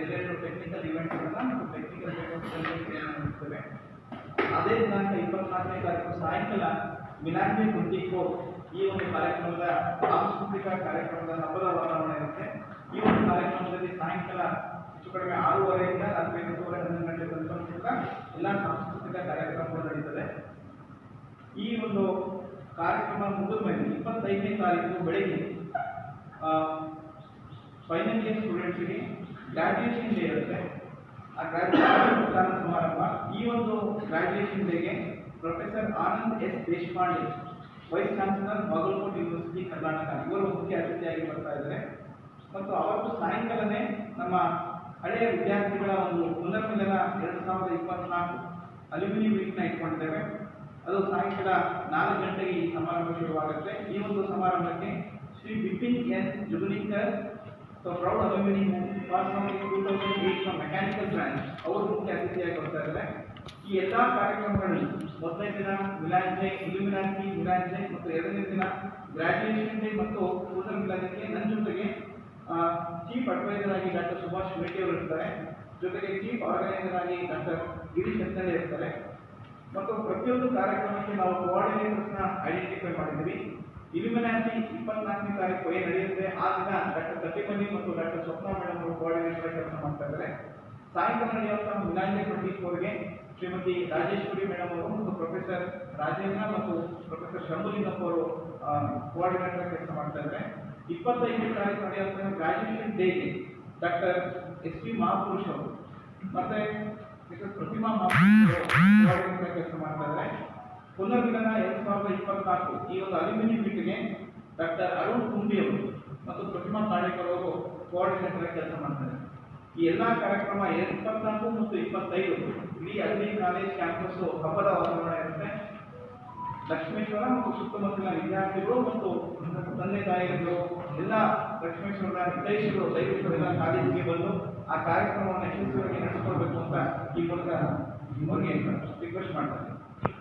ಎರಡೆರಡು ಟೆಕ್ನಿಕಲ್ ಇವೆಂಟ್ಗಳನ್ನ ಮತ್ತು ಟೆಕ್ನಿಕಲ್ ನಡೆಸ್ತೇವೆ ಅದೇ ದಿನಾಂಕ ಇಪ್ಪತ್ನಾಲ್ಕನೇ ತಾರೀಕು ಸಾಯಂಕಾಲ ಟ್ವೆಂಟಿ ಫೋರ್ ಈ ಒಂದು ಕಾರ್ಯಕ್ರಮದ ಸಾಂಸ್ಕೃತಿಕ ಕಾರ್ಯಕ್ರಮದ ಹಬ್ಬದ ವಾತಾವರಣ ಇರುತ್ತೆ. ಈ ಒಂದು ಕಾರ್ಯಕ್ರಮದಲ್ಲಿ ಸಾಯಂಕಾಲ ಹೆಚ್ಚು ಕಡಿಮೆ ಆರೂವರೆಯಿಂದ ರಾತ್ರಿ ಎಂಟೂವರೆ ಹನ್ನೊಂದು ಗಂಟೆ ತನಕ ಕೂಡ ಎಲ್ಲ ಸಾಂಸ್ಕೃತಿಕ ಕಾರ್ಯಕ್ರಮಗಳು ನಡೀತದೆ. ಈ ಒಂದು ಕಾರ್ಯಕ್ರಮ ಮುಗಿದ ಮೇಲೆ ಇಪ್ಪತ್ತೈದನೇ ತಾರೀಕು ಬೆಳಗ್ಗೆ ಫೈನಲ್ ಇಯರ್ ಸ್ಟೂಡೆಂಟ್ಸ್ಗೆ ಗ್ರಾಡ್ಯುಯೇಷನ್ ಡೇ ಇರುತ್ತೆ. ಆ ಗ್ರಾಜ್ಯುಯೇಷನ್ ಸಮಾರಂಭ. ಈ ಒಂದು ಗ್ರಾಜ್ಯುಯೇಷನ್ ಡೇಗೆ professor Anand S Deshpande vice chancellor Bagalkote university Karnataka. ಇವರು ಮುಖ್ಯ ಅತಿಥಿಯಾಗಿ ಬರ್ತಾ ಇದ್ದಾರೆ. ಮತ್ತು ಅವತ್ತು ಸಾಯಂಕಾಲನೇ ನಮ್ಮ ಹಳೆಯ ವಿದ್ಯಾರ್ಥಿಗಳ ಒಂದು ಪುನರ್ಮಿಲನ ಎರಡು ಸಾವಿರದ ಇಪ್ಪತ್ನಾಲ್ಕು ಅಲ್ಯೂಮಿನಿ ವೀಕ್ನ ಇಟ್ಕೊಂಡಿದ್ದೇವೆ. ಅದು ಸಾಯಂಕಾಲ ನಾಲ್ಕು ಗಂಟೆಗೆ ಈ ಸಮಾರಂಭ ಶುರುವಾಗುತ್ತೆ. ಈ ಒಂದು ಸಮಾರಂಭಕ್ಕೆ Shri Bipin N proud alumni pass two thousand eight mechanical branch ಅವರು ಮುಖ್ಯ ಅತಿಥಿಯಾಗಿ ಬರ್ತಾ ಇದ್ದಾರೆ ಈ ಎಲ್ಲ ಕಾರ್ಯಕ್ರಮಗಳಲ್ಲಿ ಮೊದಲನೇ ದಿನ ಮಿಲಾಂಜೆ ಇಲ್ಯುಮಿನಾಟಿ ಮಿಲಾಂಜೆ ಮತ್ತು ಎರಡನೇ ದಿನ ಗ್ರಾಜ್ಯುಯೇಷನ್ ಡೇ ಮತ್ತು ಪೂರ್ಣ ಮಿಲಾನಕ್ಕೆ ನನ್ನ ಜೊತೆಗೆ ಚೀಫ್ ಅಡ್ವೈಸರ್ ಆಗಿ ಡಾಕ್ಟರ್ ಸುಭಾಷ್ ಮೇಟಿ ಅವರು ಇರ್ತಾರೆ ಜೊತೆಗೆ ಚೀಫ್ ಆರ್ಗನೈಸರ್ ಆಗಿ ಡಾಕ್ಟರ್ ಗಿರೀಶ್ ಅಂತಲೇ ಇರ್ತಾರೆ ಮತ್ತು ಪ್ರತಿಯೊಂದು ಕಾರ್ಯಕ್ರಮಕ್ಕೆ ನಾವು ಕೋಆರ್ಡಿನೇಟರ್ಸ್ನ ಐಡೆಂಟಿಫೈ ಮಾಡಿದ್ದೀವಿ ಇಲ್ಯುಮಿನಾಟಿ ಇಪ್ಪತ್ನಾಲ್ಕನೇ ತಾರೀಕು ಏನು ನಡೆಯುತ್ತೆ? ಆ ದಿನ ಡಾಕ್ಟರ್ ಕತಿಮನಿ ಮತ್ತು ಡಾಕ್ಟರ್ ಸ್ವಪ್ನ ಮೇಡಮ್ ಅವರು ಕೋಆರ್ಡಿನೇಟರ್ ಕೆಲಸ ಮಾಡ್ತಾ ಇದ್ದಾರೆ. ಸಾಯಂಕಾಲ ನಡೆಯುವಂತಹ ಮಿಲಾಂಜೆ ಟ್ವೆಂಟಿ ಫೋರ್ಗೆ ಶ್ರೀಮತಿ ರಾಜೇಶ್ವರಿ ಮೇಡಮ್ ಅವರು ಮತ್ತು ಪ್ರೊಫೆಸರ್ ರಾಜೇಂದ್ರ ಮತ್ತು ಪ್ರೊಫೆಸರ್ ಶಂಭುಲಿಂಗಪ್ಪ ಅವರು ಕೋಆರ್ಡಿನೇಟರ್ ಕೆಲಸ ಮಾಡ್ತಾ ಇದ್ದಾರೆ. ಇಪ್ಪತ್ತೈದನೇ ತಾರೀಕು ನಡೆಯುವಂತಹ ಗ್ರಾಜ್ಯುಯೇಷನ್ ಡೇಗೆ ಡಾಕ್ಟರ್ ಎಸ್ ಪಿ ಮಹಾಪುರುಷ್ ಅವರು, ಮತ್ತೆ ಪ್ರತಿಮಾ ಮಹಾಪುರುಷ್ ಕೆಲಸ ಮಾಡ್ತಾ ಇದ್ದಾರೆ. ಪುನರ್ಮಿಲನ ಎರಡು ಸಾವಿರದ ಇಪ್ಪತ್ನಾಲ್ಕು ಈ ಒಂದು ಅಲ್ಯೂಮಿನಿಯಂ ಮೀಟಿಗೆ ಡಾಕ್ಟರ್ ಅರುಣ್ ಕುಂಬಿ ಅವರು ಮತ್ತು ಪ್ರತಿಮಾ ತಾಳೇಕರ್ ಅವರು ಕೋಆರ್ಡಿನೇಟರ್ ಕೆಲಸ ಮಾಡ್ತಾರೆ. ಈ ಎಲ್ಲ ಕಾರ್ಯಕ್ರಮ ಇಪ್ಪತ್ನಾಲ್ಕು ಮತ್ತು ಇಪ್ಪತ್ತೈದು ಇಡೀ ಅಗ್ನಿ ಕಾಲೇಜ್ ಕ್ಯಾಂಪಸ್ ಹಬ್ಬದ ವಾತಾವರಣ ಇರುತ್ತೆ. ಲಕ್ಷ್ಮೇಶ್ವರ ಮತ್ತು ಸುತ್ತಮುತ್ತಲಿನ ವಿದ್ಯಾರ್ಥಿಗಳು ಮತ್ತು ತಂದೆ ತಾಯಿಗಳು ಎಲ್ಲ ಲಕ್ಷ್ಮೇಶ್ವರ ಹಿತೈಷಿಗಳು ದಯವಿಟ್ಟು ಎಲ್ಲ ಕಾಲೇಜಿಗೆ ಬಂದು ಆ ಕಾರ್ಯಕ್ರಮವನ್ನು ಯಶಸ್ವಿಯಾಗಿ ನಡೆಸ್ಕೊಳ್ಬೇಕು ಅಂತ ಈ ಮೂಲಕ ನಿಮಗೆ ರಿಕ್ವೆಸ್ಟ್ ಮಾಡ್ತಾರೆ